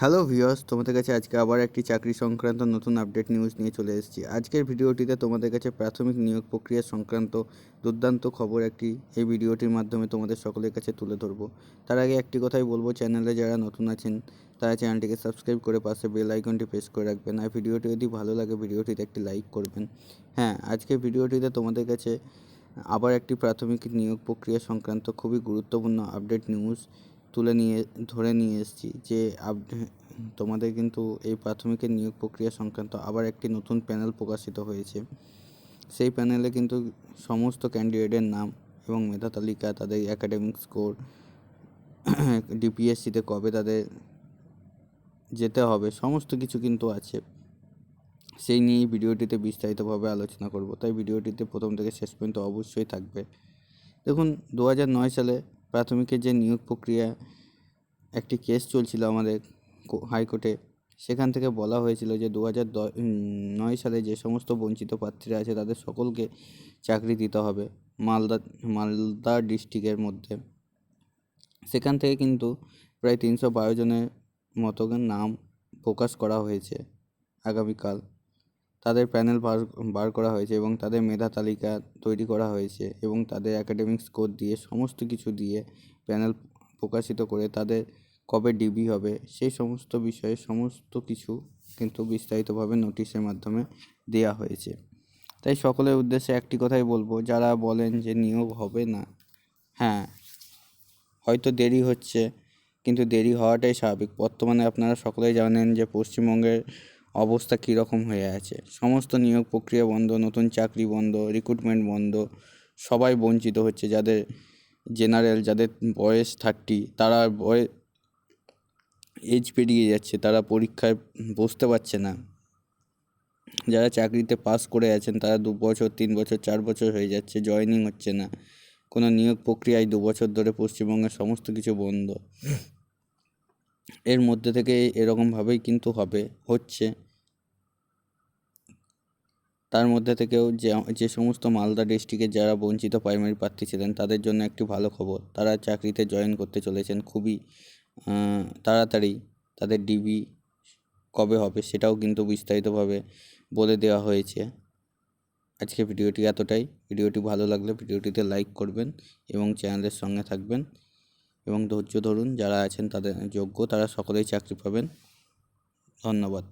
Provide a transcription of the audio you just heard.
Hello viewers, তোমাদের কাছে আজকে আবার একটি চাকরি সংক্রান্ত নতুন আপডেট নিউজ নিয়ে চলে এসেছি। আজকের ভিডিওটিতে তোমাদের কাছে প্রাথমিক নিয়োগ প্রক্রিয়া সংক্রান্ত দুর্দান্ত খবর একটি এই ভিডিওটির মাধ্যমে তোমাদের সকলের কাছে তুলে ধরবো। তার আগে একটি কথাই বলব, চ্যানেলে যারা নতুন আছেন, তারা চ্যানেলটিকে সাবস্ক্রাইব করে পাশে বেল আইকনটি প্রেস করে রাখবেন। আর ভিডিওটি যদি ভালো লাগে, ভিডিওটিতে একটি লাইক করবেন। হ্যাঁ আজকের ভিডিওটিতে তোমাদের কাছে আবার একটি প্রাথমিক নিয়োগ প্রক্রিয়া সংক্রান্ত খুবই গুরুত্বপূর্ণ আপডেট নিউজ তুলে নিয়ে, ধরে নিয়ে এসেছি যে তোমাদের কিন্তু এই প্রাথমিকের নিয়োগ প্রক্রিয়া সংক্রান্ত আবার একটি নতুন প্যানেল প্রকাশিত হয়েছে। সেই প্যানেলে কিন্তু সমস্ত ক্যান্ডিডেটের নাম এবং মেধা তালিকা, তাদের একাডেমিক স্কোর ডিপিএসসিতে কবে তাদের যেতে হবে, সমস্ত কিছু কিন্তু আছে। সেই নিয়েই ভিডিওটিতে বিস্তারিতভাবে আলোচনা করব। তাই ভিডিওটিতে প্রথম থেকে শেষ পর্যন্ত অবশ্যই থাকবে। দেখুন, দু সালে প্রাথমিকের যে নিয়োগ প্রক্রিয়া, একটি কেস চলছিল আমাদের হাইকোর্টে। সেখান থেকে বলা হয়েছিল যে দু হাজার নয় সালে যে সমস্ত বঞ্চিত প্রার্থীরা আছে তাদের সকলকে চাকরি দিতে হবে মালদা মালদা ডিস্ট্রিক্টের মধ্যে। সেখান থেকে কিন্তু প্রায় তিনশো বারো জনের মতো নাম প্রকাশ করা হয়েছে আগামীকাল। তাদের প্যানেল বার বার করা হয়েছে এবং তাদের মেধা তালিকা তৈরি করা হয়েছে এবং তাদের একাডেমিক স্কোর দিয়ে সমস্ত কিছু দিয়ে প্যানেল প্রকাশিত করে তাদের কবে ডিবি হবে সেই সমস্ত বিষয়ে সমস্ত কিছু কিন্তু বিস্তারিতভাবে নোটিশের মাধ্যমে দেওয়া হয়েছে। তাই সকলের উদ্দেশ্যে একটি কথাই বলব, যারা বলেন যে নিয়োগ হবে না হ্যাঁ হয়তো দেরি হচ্ছে, কিন্তু দেরি হওয়াটাই স্বাভাবিক। বর্তমানে আপনারা সকলেই জানেন যে পশ্চিমবঙ্গের অবস্থা কীরকম হয়ে আছে? সমস্ত নিয়োগ প্রক্রিয়া বন্ধ, নতুন চাকরি বন্ধ রিক্রুটমেন্ট বন্ধ, সবাই বঞ্চিত হচ্ছে। যাদের জেনারেল যাদের বয়স থার্টি তারা বয়স এজ পেরিয়ে যাচ্ছে, তারা পরীক্ষায় বসতে পারছে না। যারা চাকরিতে পাস করে আছেন, তারা দু বছর, তিন বছর, চার বছর হয়ে যাচ্ছে জয়েনিং হচ্ছে না। কোনো নিয়োগ প্রক্রিয়ায় দু বছর ধরে পশ্চিমবঙ্গের সমস্ত কিছু বন্ধ। এর মধ্যে থেকে এরকমভাবেই কিন্তু হবে, হচ্ছে। তার মধ্যে থেকেও যে যে সমস্ত মালদা ডিস্ট্রিক্টে যারা বঞ্চিত প্রাইমারি প্রার্থী ছিলেন, তাদের জন্য একটি ভালো খবর, তারা চাকরিতে জয়েন করতে চলেছেন খুবই তাড়াতাড়ি। তাদের ডিবি কবে হবে সেটাও কিন্তু বিস্তারিতভাবে বলে দেওয়া হয়েছে। আজকে ভিডিওটি এতটাই। ভিডিওটি ভালো লাগলে ভিডিওটিতে লাইক করবেন এবং চ্যানেলের সঙ্গে থাকবেন। এবং ধৈর্য ধরুন যারা আছেন তাদের যোগ্য তারা সকলেই চাকরি পাবেন। ধন্যবাদ।